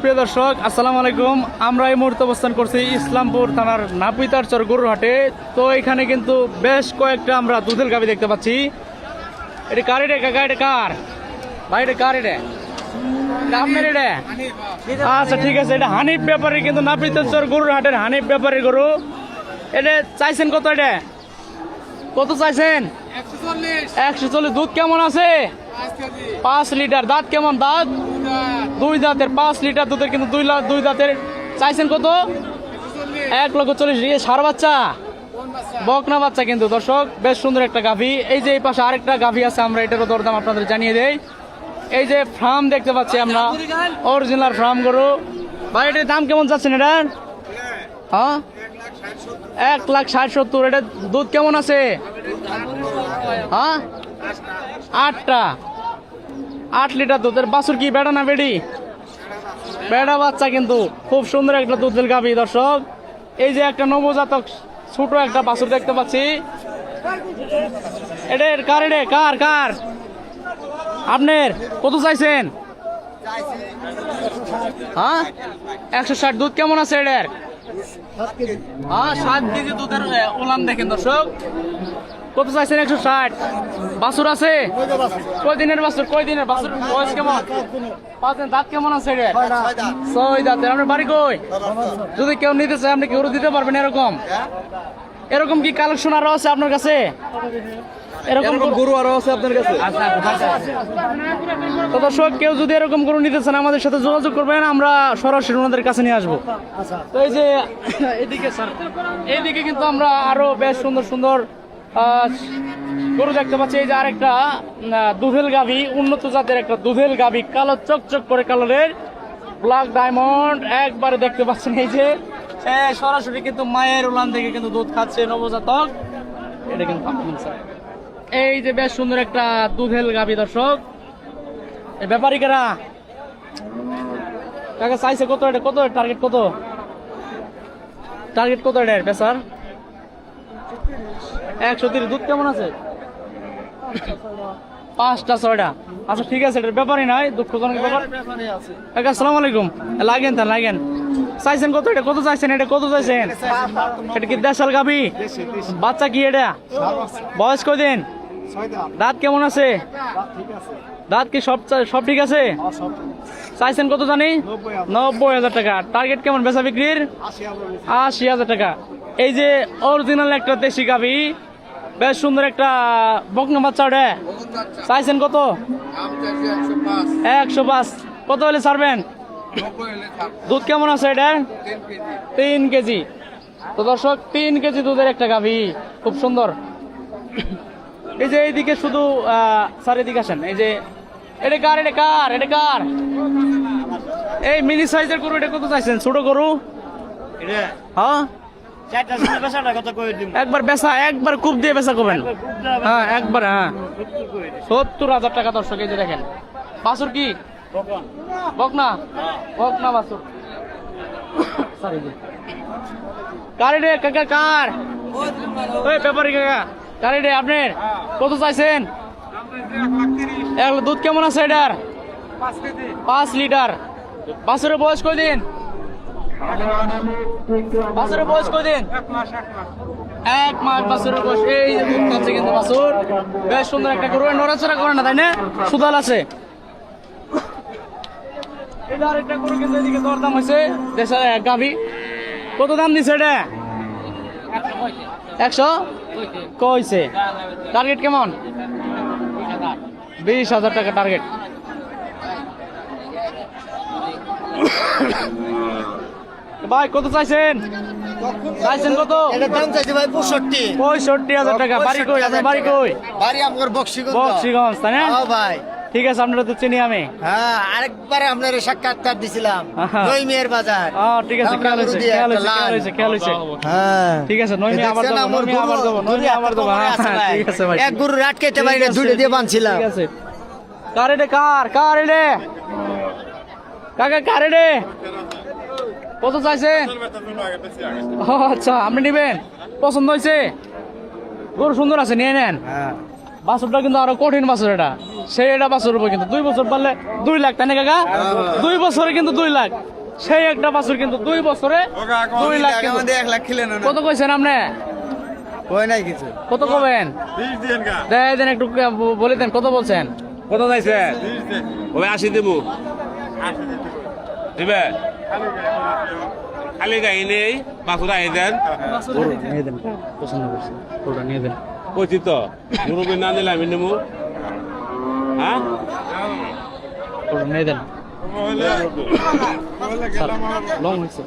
প্রিয় দর্শক আসসালামু আলাইকুম। আমরা এই মুহূর্তে অবস্থান করছি ইসলামপুর থানার নাপিতার নাপিতারচর গরুরহাটে। তো এখানে কিন্তু বেশ কয়েকটা আমরা দুধের গাবি দেখতে পাচ্ছি। এটা কার এটা? কাকা এটা কার? ভাই এটা কার এটা? এটা আপনার এটা? আচ্ছা ঠিক আছে এটা হানিফ ব্যাপারে কিন্তু নাপিতারচর গরুরহাটের হানিফ ব্যাপারে গরু। এটা চাইছেন কত এটা? কত চাইছেন? একশো চল্লিশ। দুধ কেমন আছে? পাঁচ লিটার। দাঁত কেমন দাঁত? দুই দাঁতের পাঁচ লিটার দুধের কিন্তু দুই লাখ দুই দাঁতের চাইছেন কত? এক লক্ষ চল্লিশ সার বাচ্চা। বকনা বাচ্চা কিন্তু দর্শক। বেশ সুন্দর একটা গাভী। এই যে এই পাশে আরেকটা গাভী আছে আমরা এটারও দরদাম আপনাদের জানিয়ে দেই। এই যে ফার্ম দেখতে পাচ্ছি আমরা। অরিজিনাল ফার্ম গরু। ভাই এটার দাম কেমন চাচ্ছেন এটার? হ্যাঁ? এক লাখ ষাট সত্তর। এটা দুধ কেমন আছে? হ্যাঁ? আটটা। আট লিটার দুধের বাছুর কি বেড়া না বেড়ি? বেড়া বাচ্চা কিন্তু খুব সুন্দর একটা দুধের গাভী দর্শক। এই যে একটা নবজাতক ছোট একটা বাছুর দেখতে পাচ্ছি। এটা কার এটা কার কার? আপনার কত চাইছেন? হ্যাঁ? একশো ষাট দুধ কেমন আছে এটার হ্যাঁ সাত কেজি দুধের এ, উলান দেখেন দর্শক। কত চাইছেন? একশো ষাট। বাছুর আছে? কয় দিনের বাছুর? কয় দিনের বাছুর? বয়স কেমন? পাঁচ দাঁত কেমন আছে রে? ছয় দাঁতের। আপনার বাড়ি কই? যদি কেউ নিতে চায় আপনি কেউ দিতে পারবেন এরকম? এরকম কি কালেকশন আরও আছে আপনার কাছে? এরকম গরু আরও আছে আপনার কাছে? তো দর্শক কেউ যদি এরকম গরু নিতে চান আমাদের সাথে যোগাযোগ করবেন। আমরা সরাসরি ওনাদের কাছে নিয়ে আসব। তো এই যে এদিকে স্যার এইদিকে কিন্তু আমরা আরও বেশ সুন্দর সুন্দর গরু দেখতে পাচ্ছি, এই যে আরেকটা দুধেল গাভী, উন্নত জাতের একটা দুধেল গাভী, কালো চকচক করে কালারের ব্ল্যাক ডায়মন্ড একবারে দেখতে পাচ্ছেন, এই যে সরাসরি কিন্তু মায়ের উলান থেকে কিন্তু দুধ খাচ্ছে নবজাতক। এটা কিন্তু এই যে বেশ সুন্দর একটা দুধেল গাভী, দর্শক। এই ব্যাপারিকেরা, কাকা চাইছে কত এটা? কত টার্গেট কত? টার্গেট কত এটা বেচার? একশো তিরিশ দুধ কেমন আছে? পাঁচটা ছয়টা। আচ্ছা ঠিক আছে এটার ব্যাপারই নয় দুঃখজনক ব্যাপার। কাকা আসসালামু আলাইকুম। লাগেন তা লাগেন। চাইছেন কত এটা? কত চাইছেন এটা? কত চাইছেন? এটা কি দেশাল গাবি বাচ্চা কি এটা? বয়স কদিন দাঁত কেমন আছে? দাঁত কি সব চা- সব ঠিক আছে? চাইছেন কত জানি? নব্বই হাজার। টাকা। টার্গেট কেমন বেচা বিক্রির? আশি হাজার। টাকা। এই যে অরিজিনাল একটা দেশি গাভি বেশ সুন্দর একটা বকনা বাচ্চা ওটা চাইছেন কত? একশো পাঁচ। কত হলে ছাড়বেন? দুধ কেমন আছে এটা তিন কেজি। তো দর্শক তিন কেজি দুধের একটা গাভি। খুব সুন্দর। এই যে এইদিকে শুধু এদিকে আসেন। এই যে এটা কার এটা কার এটা কার? এই মিনি সাইজের গরু এটা কত চাইছেন? ছোট গরু? হ্যাঁ? একবার বেচা একবার কূপ দিয়ে বেচা করবেন হ্যাঁ একবার হ্যাঁ। সত্তর হাজার টাকা দর্শক এই যে দেখেন। বাসুর কি? বকনা। বকনা? বাসুর Sorry, জি। কার রে কাকা কার? ওই ব্যাপারি কাকা কার রে আপনার কত চাইছেন? দুধ কেমন আছে এটার? পাঁচ লিটার। বাসুরের বয়স কয়দিন? বাসুরের বয়স কয়দিন? এক মাস বাসুরের বয়স এই কিন্তু বাসুর। বেশ সুন্দর একটা গরু। নড়াচড়া করে না, তাই না? সুদাল আছে। দেশের কত দাম এটা? একশো? কইছে। টার্গেট কেমন? বিশ হাজার টাকা টার্গেট। ভাই কত চাইছেন? চাইছেন কত? এটা দাম চাইছে ভাই পঁয়ষট্টি। পঁয়ষট্টি হাজার টাকা। বাড়ি কই? আপনার বাড়ি কই? বাড়ি আমার বক্সিগঞ্জ। বক্সিগঞ্জ তাই না? হ্যাঁ ভাই। ঠিক আছে আপনারা তো চিনি আমি। হ্যাঁ আরেকবার আপনার সাক্ষাৎকার দিছিলাম। আহা। মেয়ের বাজার। ঠিক আছে খেয়াল হয়েছে খেয়াল খেয়াল হ্যাঁ। ঠিক আছে নইমি আবার দেখছেন দেবো আমার নইমি আবার গরু? দেবো নইমি গরু আবার এত দেবো। বড় আছে হ্যাঁ, ভাই। ঠিক আছে ভাই। এক গরু আটকাইতে ঠিক পারি না দুইটা দিয়ে ঠিক আছে কার এটা কার? কার এটা কাকা কার এটা কত চাইছে? ও আচ্ছা আপনি নেবেন। পছন্দ হয়েছে? গরু সুন্দর আছে নিয়ে নেন। হ্যাঁ। বাছুরটা কিন্তু আরও কঠিন বাছুর এটা। সেই একটা বাছুর উপর কিন্তু দুই বছর পারলে দুই লাখ তাই না কাকা? দুই বছরে কিন্তু দুই লাখ। সেই একটা বাছুর কিন্তু দুই বছরে দুই লাখ কিন্তু। এক লাখ খিলেন কত কইছেন আপনি? কই নাই কিছু। কত কবেন? দেয় দেন একটু বলে দেন কত বলছেন? কত চাইছেন ওই আশি দেবো। দিবে? খালি গাই নেই বাসুরা আই দেন নিয়ে দেন পছন্দ করছি ওটা নিয়ে দেন কইছি তো মুরব্বী না নিলে আমি নেব হ্যাঁ ওটা নিয়ে দেন লং হয়েছে।